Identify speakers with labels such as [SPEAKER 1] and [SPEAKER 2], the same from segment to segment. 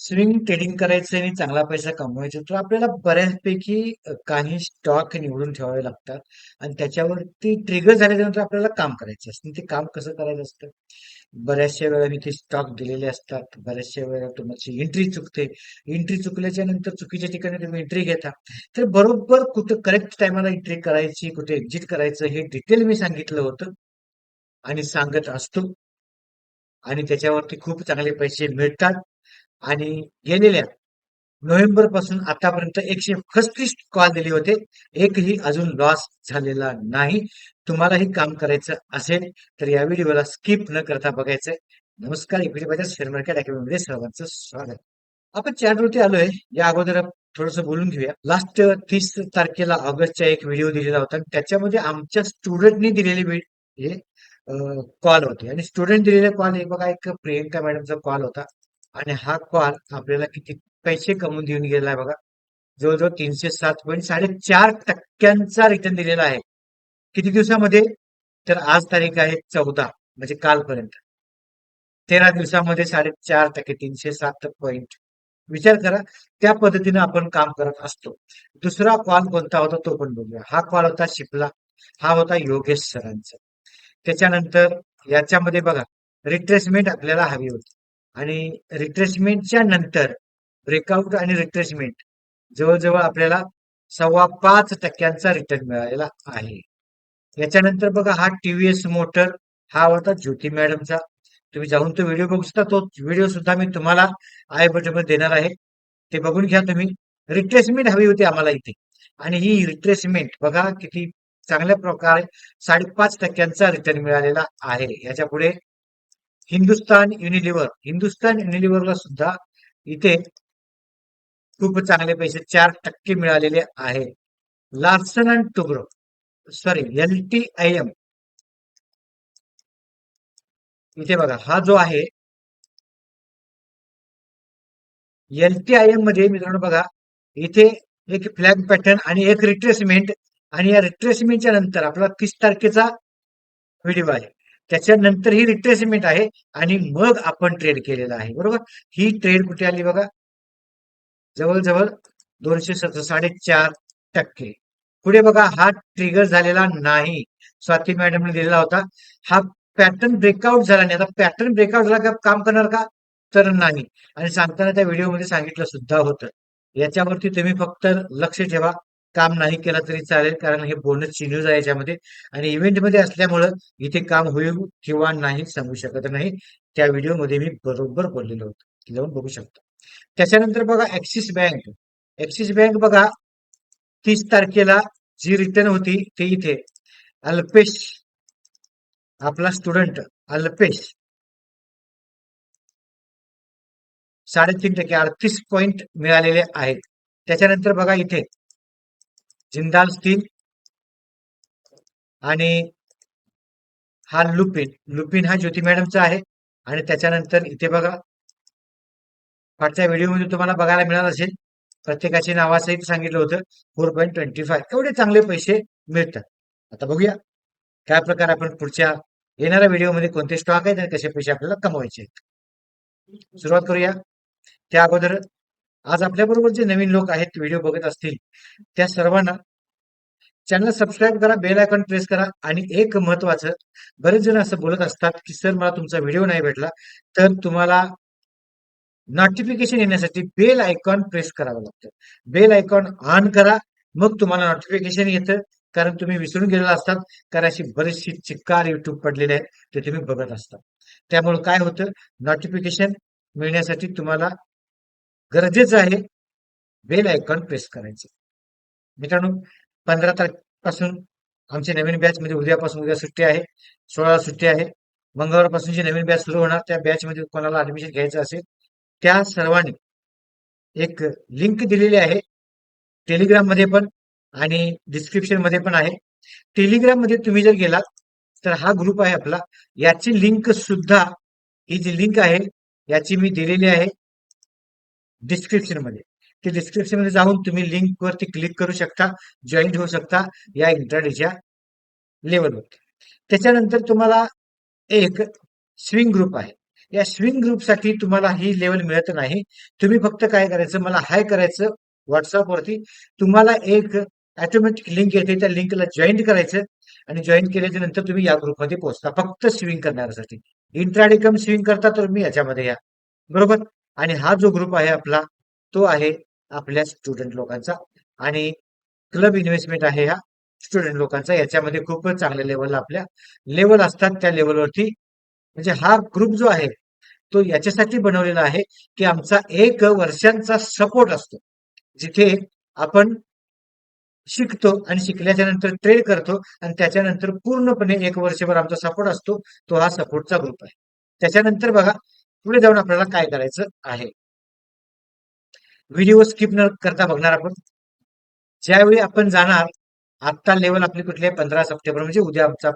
[SPEAKER 1] Swing trading करायचं आणि चांगला पैसा कमवायचा तर आपल्याला बऱ्याचपैकी अ, काही स्टॉक निवडून ठेवावे लागतात. आणि त्याच्यावरती ट्रिगर झाल्यानंतर आपल्याला काम करायचं असतं. ते काम कसं करायचं असतं? बऱ्याचशा वेळा मी ते स्टॉक दिलेले असतात. बऱ्याचशा वेळा तुमची एंट्री चुकते. एंट्री चुकल्याच्या नंतर चुकीच्या ठिकाणी तुम्ही एंट्री घेता. तर बरोबर कुठं करेक्ट टायमाला एंट्री करायची कुठे एक्झिट करायचं हे डिटेल मी सांगितलं होतं. आणि सांगत असतो. आणि त्याच्यावरती खूप चांगले पैसे मिळतात. आणि गेलेल्या नोव्हेंबरपासून आतापर्यंत एकशे पस्तीस कॉल दिले होते. एकही अजून लॉस झालेला नाही. तुम्हालाही काम करायचं असेल तर या व्हिडिओला स्किप न करता बघायचंय नमस्कार इक्विटी बाजार शेअर मार्केट अकॅडमीमध्ये सर्वांचं स्वागत. आपण चॅनलवरती आलोय. या अगोदर थोडस बोलून घेऊया. लास्ट तीस तारखेला ऑगस्टचा एक व्हिडिओ दिलेला होता. आणि त्याच्यामध्ये आमच्या स्टुडंटनी दिलेले हे कॉल होते. आणि स्टुडंट दिलेले कॉल हे बघा एक प्रियंका मॅडमचा कॉल होता. आणि हा कॉल आपल्याला किती पैसे कमवून देऊन गेला आहे बघा. जवळजवळ तीनशे सात पॉईंट साडेचार टक्क्यांचा रिटर्न दिलेला आहे. किती दिवसामध्ये? तर आज तारीख आहे चौदा म्हणजे कालपर्यंत. तेरा दिवसामध्ये साडेचार टक्के तीनशे सात पॉईंट विचार करा त्या पद्धतीने आपण काम करत असतो. दुसरा कॉल कोणता होता तो पण बघूया. हा कॉल होता शिपला. हा होता योगेश सरांचा. त्याच्यानंतर याच्यामध्ये बघा रिट्रेसमेंट आपल्याला हवी होती. आणि रिट्रेसमेंटच्या नंतर ब्रेकआउट आणि रिट्रेसमेंट जवळजवळ आपल्याला सव्वा पाच टक्क्यांचा रिटर्न मिळालेला आहे. याच्यानंतर बघा हा टीव्हीएस मोटर हा होता ज्योती मॅडमचा. तुम्ही जाऊन तो व्हिडिओ बघू शकता. तो व्हिडिओ सुद्धा मी तुम्हाला आय बटनमध्ये देणार आहे. ते बघून घ्या तुम्ही. रिट्रेसमेंट हवी होती आम्हाला इथे. आणि ही रिट्रेसमेंट बघा किती चांगल्या प्रकारे साडेपाच टक्क्यांचा रिटर्न मिळालेला आहे. याच्यापुढे हिंदुस्तान युनिलिव्हर हिंदुस्तान युनिलिव्हरला सुद्धा इथे खूप चांगले पैसे चार टक्के मिळालेले आहे Larsen and Toubro sorry L T I M इथे बघा हा जो आहे एल टी आय एममध्ये मित्रांनो बघा इथे एक फ्लॅग पॅटर्न आणि एक रिट्रेसमेंट आणि या रिट्रेसमेंटच्या नंतर आपला तीस तारखेचा व्हिडिओ आहे. त्याच्यानंतर ही रिट्रेसमेंट आहे आणि मग आपण ट्रेड केलेला आहे. बरोबर? ही ट्रेड कुठे आली बघा? जवळजवळ दोनशे सत साडेचार टक्के. पुढे बघा हा ट्रिगर झालेला नाही. स्वाती मॅडमने दिलेला होता. हा पॅटर्न ब्रेकआउट झाला नाही. आता पॅटर्न ब्रेकआउट झाला का काम करणार का? तर नाही. आणि सांगताना त्या व्हिडिओमध्ये सांगितलं सुद्धा होतं. याच्यावरती तुम्ही फक्त लक्ष ठेवा. काम नाही केलं तरी चालेल कारण हे बोनसची न्यूज आहे याच्यामध्ये. आणि इव्हेंटमध्ये असल्यामुळं इथे काम होईल किंवा नाही सांगू शकत नाही. त्या व्हिडिओमध्ये मी बरोबर बोललेलो होतो. जाऊन बघू शकता. त्याच्यानंतर बघा ऍक्सिस बँक ऍक्सिस बँक बघा तीस तारखेला जी रिटर्न होती ते इथे. अल्पेश आपला स्टुडंट अल्पेश. साडेतीन टक्के अडतीस पॉईंट मिळालेले आहेत. त्याच्यानंतर बघा इथे. जिंदाल स्टील आणि हा लुपिन लुपिन हा ज्योती मॅडमचा आहे. आणि त्याच्यानंतर इथे बघा मागच्या व्हिडिओमध्ये तुम्हाला बघायला मिळालं असेल. प्रत्येकाचे नावासहित सांगितलं होतं फोर पॉईंट ट्वेंटी फाय एवढे चांगले पैसे मिळतात. आता बघूया काय प्रकारे आपण पुढच्या येणाऱ्या व्हिडिओमध्ये कोणते स्टॉक आहेत आणि कसे पैसे आपल्याला कमवायचे आहेत. सुरुवात करूया. त्या अगोदर आज आपल्याबरोबर जे नवीन लोक आहेत व्हिडिओ बघत असतील त्या सर्वांना चॅनल सबस्क्राईब करा बेल आयकॉन प्रेस करा आणि एक महत्वाचं बरेच जण असं बोलत असतात की सर मला तुमचा व्हिडिओ नाही भेटला. तर तुम्हाला नोटिफिकेशन येण्यासाठी बेल आयकॉन प्रेस करावं लागतं. बेल आयकॉन ऑन करा मग तुम्हाला नोटिफिकेशन येतं कारण तुम्ही विसरून गेलेला असतात कारण अशी बरीचशी चिक्कार युट्यूब पडलेले आहेत ते तुम्ही बघत असता. त्यामुळे काय होतं? नोटिफिकेशन मिळण्यासाठी तुम्हाला गरजेचं आहे. बेल आयकॉन प्रेस करायचं. मित्रांनो पंधरा तारखेपासून आमची नवीन बॅच म्हणजे उद्यापासून उद्या सुट्टी आहे. सोळा सुट्टी आहे. मंगळवारपासून जी नवीन बॅच सुरू होणार त्या बॅचमध्ये कोणाला ऍडमिशन घ्यायचं असेल त्या सर्वांनी एक लिंक दिलेली आहे. टेलिग्राममध्ये पण आणि डिस्क्रिप्शनमध्ये पण आहे. टेलिग्राममध्ये तुम्ही जर गेलात तर हा ग्रुप आहे आपला. याची लिंक सुद्धा ही जी लिंक आहे याची मी दिलेली आहे. डिस्क्रिप्शनमध्ये. ते डिस्क्रिप्शनमध्ये जाऊन तुम्ही लिंक वरती क्लिक करू शकता जॉईंट होऊ शकता या इंटरनेटच्या लेवलवरती त्याच्यानंतर तुम्हाला एक स्विंग ग्रुप आहे. या स्विंग ग्रुपसाठी तुम्हाला ही लेवल मिळत नाही. तुम्ही फक्त काय करायचं मला हाय करायचं व्हॉट्सअपवरती तुम्हाला एक ऑटोमॅटिक लिंक येते त्या लिंकला जॉईन करायचं आणि जॉईन केल्याच्यानंतर तुम्ही या ग्रुपमध्ये पोहोचता. फक्त स्विंग करण्यासाठी. इंट्राडे कम स्विंग करता तर मी याच्यामध्ये या. बरोबर? आणि हा जो ग्रुप आहे आपला तो आहे आपल्या स्टुडंट लोकांचा. आणि क्लब इन्व्हेस्टमेंट आहे हा स्टुडंट लोकांचा. याच्यामध्ये खूपच चांगल्या लेवलला आपल्या लेवल असतात त्या लेवलवरती म्हणजे हा ग्रुप जो आहे तो याच्यासाठी बनवलेला आहे की आमचा एक वर्षांचा सपोर्ट असतो. जिथे आपण शिकतो आणि शिकल्याच्या नंतर ट्रेड करतो आणि त्याच्यानंतर पूर्णपणे एक वर्षभर आमचा सपोर्ट असतो तो हा सपोर्टचा ग्रुप आहे. त्याच्यानंतर बघा पुढे जाऊन आपल्याला काय करायचं आहे? व्हिडिओ स्किप न करता बघणार आपण. ज्यावेळी आपण जाणार आत्ता लेवल आपली कुठली आहे? पंधरा सप्टेंबर म्हणजे उद्या आमचा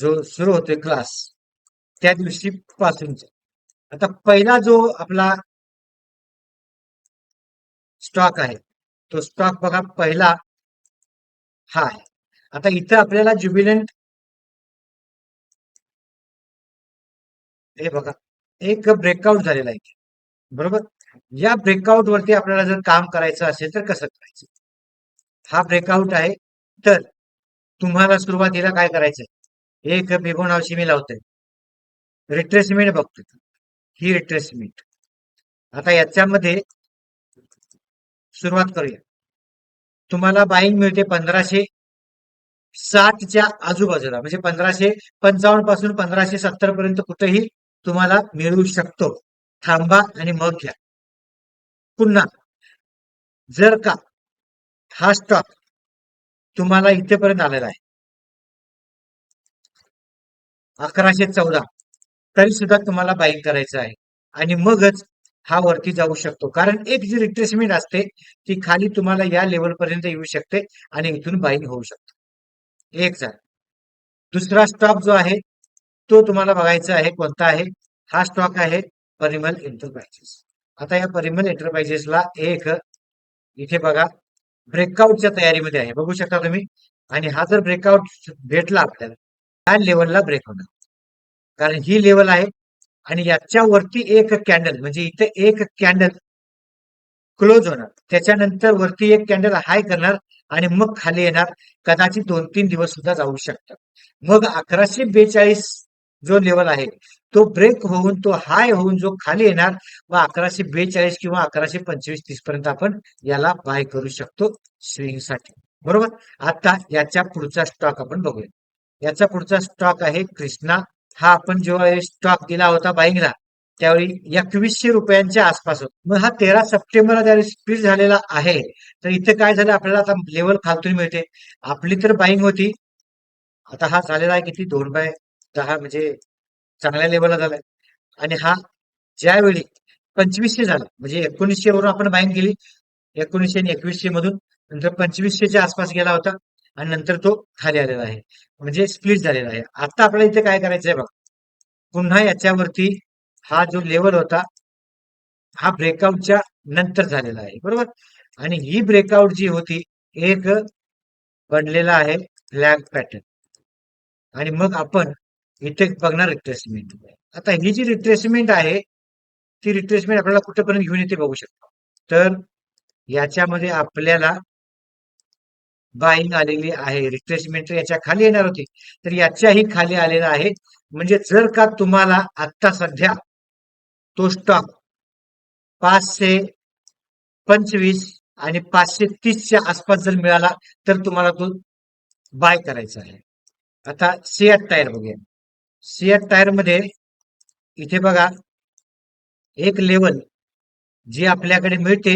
[SPEAKER 1] जो सुरू होतोय क्लास त्या दिवशी पासूनचा. आता पहिला जो आपला स्टॉक आहे तो स्टॉक बघा पहिला हा आहे. आता इथं आपल्याला ज्युबिलंट हे बघा एक ब्रेकआउट झालेला आहे. बरोबर? या ब्रेकआउट वरती आपल्याला जर काम करायचं असेल तर कसं करायचं? हा ब्रेकआउट आहे. तर तुम्हाला सुरुवातीला काय करायचंय? एक बेगोनावशी मी लावतोय. रिट्रेसमेंट बघतोय. ही रिट्रेसमेंट आता याच्यामध्ये सुरुवात करूया. तुम्हाला बाईंग मिळते पंधराशे साठच्या आजूबाजूला. म्हणजे पंधराशे पंचावन्नपासून पंधराशे सत्तर पर्यंत कुठेही तुम्हाला मिळू शकतो. थांबा आणि मग घ्या. पुन्हा जर का हा स्टॉक तुम्हाला इथेपर्यंत आलेला आहे. अकराशे चौदा. तरी सुद्धा तुम्हाला बाईंग करायचं आहे. आणि मगच हा वरती जाऊ शकतो. कारण एक जी रिट्रेसमेंट असते ती खाली तुम्हाला या लेवलपर्यंत येऊ शकते आणि इथून बाईंग होऊ शकते. एक झाला. दुसरा स्टॉक जो आहे तो तुम्हाला बघायचा आहे कोणता आहे? हा स्टॉक आहे परिमल एंटरप्राइजेस आता या परिमल एंटरप्राइजेसला एक इथे बघा ब्रेकआउटच्या तयारीमध्ये आहे. बघू शकता तुम्ही? आणि हा जर ब्रेकआउट भेटला आपल्याला त्या लेवलला ब्रेक होणार. कारण ही लेवल आहे आणि याच्या वरती एक कॅन्डल म्हणजे इथे एक कॅन्डल क्लोज होणार. त्याच्यानंतर वरती एक कॅन्डल हाय करणार आणि मग खाली येणार. कदाचित दोन तीन दिवस सुद्धा जाऊ शकतात. मग अकराशे बेचाळीस जो लेवल आहे तो ब्रेक होऊन तो हाय होऊन जो खाली येणार व अकराशे बेचाळीस किंवा अकराशे पंचवीस तीस पर्यंत आपण याला बाय करू शकतो स्विंगसाठी. बरोबर? आता याच्या पुढचा स्टॉक आपण बघूया. याचा पुढचा स्टॉक आहे कृष्णा. हा आपण जेव्हा स्टॉक दिला होता बाईंगला त्यावेळी एकवीसशे रुपयांच्या आसपास होत. मग हा तेरा सप्टेंबरला त्यावेळी स्पीड झालेला आहे. तर इथे काय झालं? आपल्याला आता लेवल खालतून मिळते. आपली तर बाईंग होती. आता हा झालेला आहे किती? दोन बाय दहा म्हणजे चांगल्या लेवलला झालाय. आणि हा ज्यावेळी पंचवीसशे झाला म्हणजे एकोणीसशे वरून आपण बाईंग केली एकोणीसशे आणि एकवीसशे मधून नंतर पंचवीसशेच्या आसपास गेला होता आणि नंतर तो खाली आलेला आहे. म्हणजे स्प्लिट झालेला आहे. आता आपल्याला इथे काय करायचं आहे बघ. पुन्हा याच्यावरती हा जो लेवल होता हा ब्रेकआउटच्या नंतर झालेला आहे. बरोबर? आणि ही ब्रेकआउट जी होती एक बनलेला आहे फ्लॅग पॅटर्न आणि मग आपण इथे बघणार रिप्लेसमेंट आता ही जी रिप्लेसमेंट आहे ती रिप्लेसमेंट आपल्याला कुठेपर्यंत घेऊन येते बघू शकतो. तर याच्यामध्ये आपल्याला बाईंग आलेली आहे. रिप्लेसमेंट याच्या खाली येणार होती. तर याच्याही खाली आलेला आहे. म्हणजे जर का तुम्हाला आता सध्या तो स्टॉक पाचशे पंचवीस आणि पाचशे तीसच्या आसपास जर मिळाला तर तुम्हाला तो बाय करायचा आहे. आता सियाट टायर बघूया. सीएट टायरमध्ये इथे बघा एक लेवल जी आपल्याकडे मिळते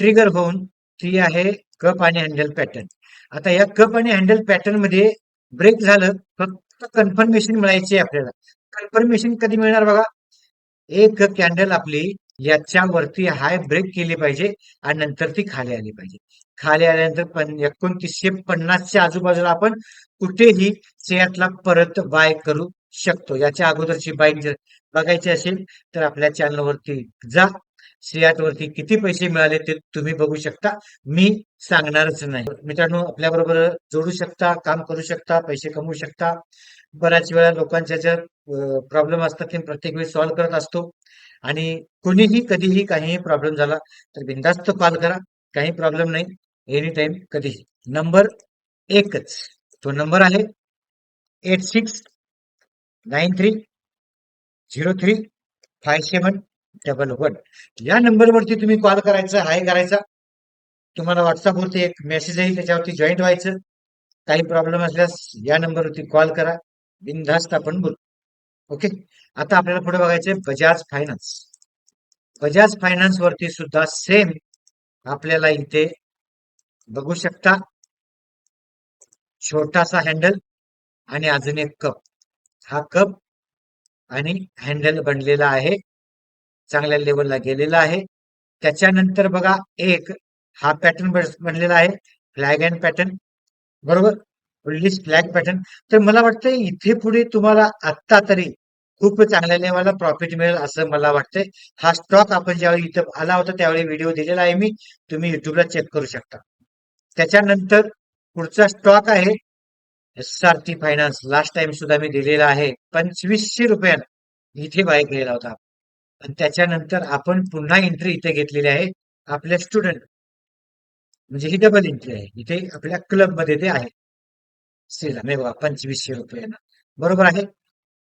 [SPEAKER 1] ट्रिगर होऊन ती आहे कप आणि हँडल पॅटर्न आता या कप आणि हँडल पॅटर्नमध्ये ब्रेक झालं फक्त कन्फर्मेशन मिळायची आहे आपल्याला. कन्फर्मेशन कधी मिळणार बघा? एक कॅन्डल आपली याच्यावरती हाय ब्रेक केली पाहिजे आणि नंतर ती खाली आली पाहिजे. खाली आल्यानंतर पण एकोणतीसशे पन्नासच्या आजूबाजूला आपण कुठेही शेअरला परत बाय करू शकतो. याच्या अगोदरची बाईक जर बघायची असेल तर आपल्या चॅनलवरती जा. सियाट वरती किती पैसे मिळाले ते तुम्ही बघू शकता. मी सांगणारच नाही. मित्रांनो आपल्याबरोबर जोडू शकता काम करू शकता पैसे कमवू शकता. बऱ्याच वेळा लोकांच्या ज्या प्रॉब्लेम असतात ते प्रत्येक वेळी सॉल्व्ह करत असतो. आणि कोणीही कधीही काहीही प्रॉब्लेम झाला तर बिंदास्त कॉल करा. काही प्रॉब्लेम नाही. एनी टाइम कधीही. नंबर एकच. तो नंबर आहे eight six nine three zero three five seven double one या नंबरवरती तुम्ही कॉल करायचा हाय करायचा. तुम्हाला व्हॉट्सअपवरती एक मेसेज येईल त्याच्यावरती जॉईंट व्हायचं. काही प्रॉब्लेम असल्यास या नंबरवरती कॉल करा. बिनधास्त आपण बोलू. ओके? आता आपल्याला पुढे बघायचंय बजाज फायनान्स. बजाज फायनान्स वरती सुद्धा सेम आपल्याला इथे बघू शकता. छोटासा हँडल आणि अजून एक कप हा कप आणि हँडल बनलेला आहे. चांगल्या लेवलला गेलेला आहे. त्याच्यानंतर बघा एक हा पॅटर्न बनलेला आहे. फ्लॅग अँड पॅटर्न बरोबर? रिलीज फ्लॅग पॅटर्न तर मला वाटतंय इथे पुढे तुम्हाला आत्ता तरी खूप चांगल्या लेवलला प्रॉफिट मिळेल असं मला वाटतंय. हा स्टॉक आपण ज्यावेळी इथं आला होता त्यावेळी व्हिडिओ दिलेला आहे मी. तुम्ही युट्यूबला चेक करू शकता. त्याच्यानंतर पुढचा स्टॉक आहे. S R T finance last time सुद्धा मी दिलेला आहे. पंचवीसशे रुपयानं इथे बाय केलेला होता. आणि त्याच्यानंतर आपण पुन्हा एंट्री इथे घेतलेली आहे. आपल्या स्टुडंट म्हणजे ही डबल एंट्री आहे. इथे आपल्या क्लबमध्ये ते आहे. श्रीराम हे बघा पंचवीसशे रुपये बरोबर आहे?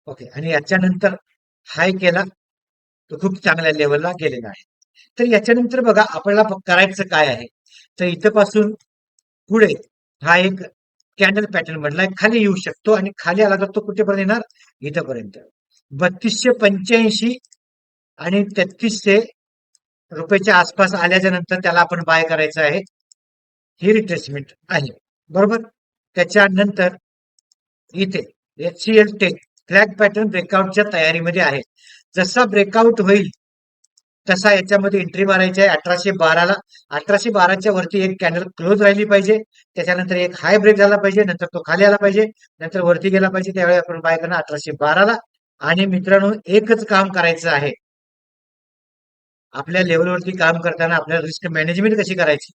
[SPEAKER 1] ओके आणि याच्यानंतर हाय केला. तो खूप चांगल्या लेवलला गेलेला आहे. तर याच्यानंतर बघा आपल्याला करायचं काय आहे? तर इथं पासून पुढे हा एक कॅन्डल पॅटर्न बनलाय. खाली येऊ शकतो आणि खाली आला तर तो कुठेपर्यंत येणार? इथंपर्यंत. बत्तीसशे पंच्याऐंशी आणि तेहतीसशे रुपयाच्या आसपास आल्याच्यानंतर त्याला आपण बाय करायचं आहे. ही रिट्रेसमेंट आहे. बरोबर? त्याच्यानंतर इथे H C L tech flag pattern ब्रेकआउटच्या तयारीमध्ये आहे. जसा ब्रेकआउट होईल तसा याच्यामध्ये एंट्री मारायची आहे अठराशे बाराला. अठराशे बाराच्या वरती एक कॅन्डल क्लोज राहिली पाहिजे. त्याच्यानंतर एक हाय ब्रेक झाला पाहिजे नंतर तो खाली आला पाहिजे नंतर वरती गेला पाहिजे. त्यावेळी आपण बाय करणार अठराशे बाराला. आणि मित्रांनो एकच काम करायचं आहे. आपल्या लेवलवरती काम करताना आपल्याला रिस्क मॅनेजमेंट कशी करायची?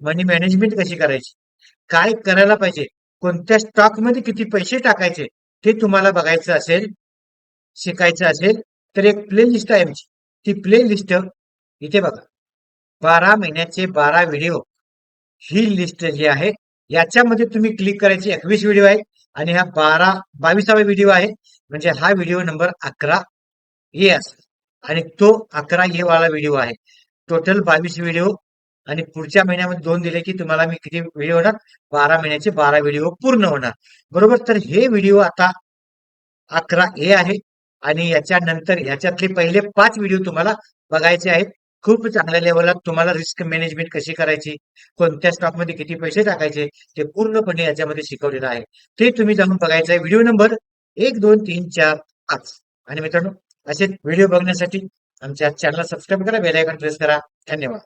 [SPEAKER 1] मनी मॅनेजमेंट कशी करायची? काय करायला पाहिजे? कोणत्या स्टॉकमध्ये किती पैसे टाकायचे? ते तुम्हाला बघायचं असेल शिकायचं असेल तर एक प्ले लिस्ट आहे आमची. ती प्ले लिस्ट इथे बघा. बारा महिन्याचे बारा व्हिडिओ ही लिस्ट जी आहे याच्यामध्ये तुम्ही क्लिक करायचे एकवीस व्हिडिओ आहेत आणि हा बारा बावीसावा व्हिडिओ आहे. म्हणजे हा व्हिडिओ नंबर अकरा ए असेल. आणि तो अकरा ए वाला व्हिडिओ आहे. टोटल बावीस व्हिडिओ आणि पुढच्या महिन्यामध्ये दोन दिले की तुम्हाला मी किती व्हिडिओ होणार? बारा महिन्याचे बारा व्हिडिओ पूर्ण होणार. बरोबर? तर हे व्हिडिओ आता अकरा ए आहे आणि याच्यानंतर याच्यातले पहिले पाच व्हिडिओ तुम्हाला बघायचे आहेत. खूप चांगल्या लेवलला तुम्हाला रिस्क मॅनेजमेंट कशी करायची? कोणत्या स्टॉकमध्ये किती पैसे टाकायचे? ते पूर्णपणे याच्यामध्ये शिकवलेलं आहे. ते तुम्ही जाऊन बघायचं आहे. व्हिडिओ नंबर एक दोन तीन चार पाच. आणि मित्रांनो असे व्हिडिओ बघण्यासाठी आमच्या चॅनलला सबस्क्राईब करा बेल प्रेस करा. धन्यवाद.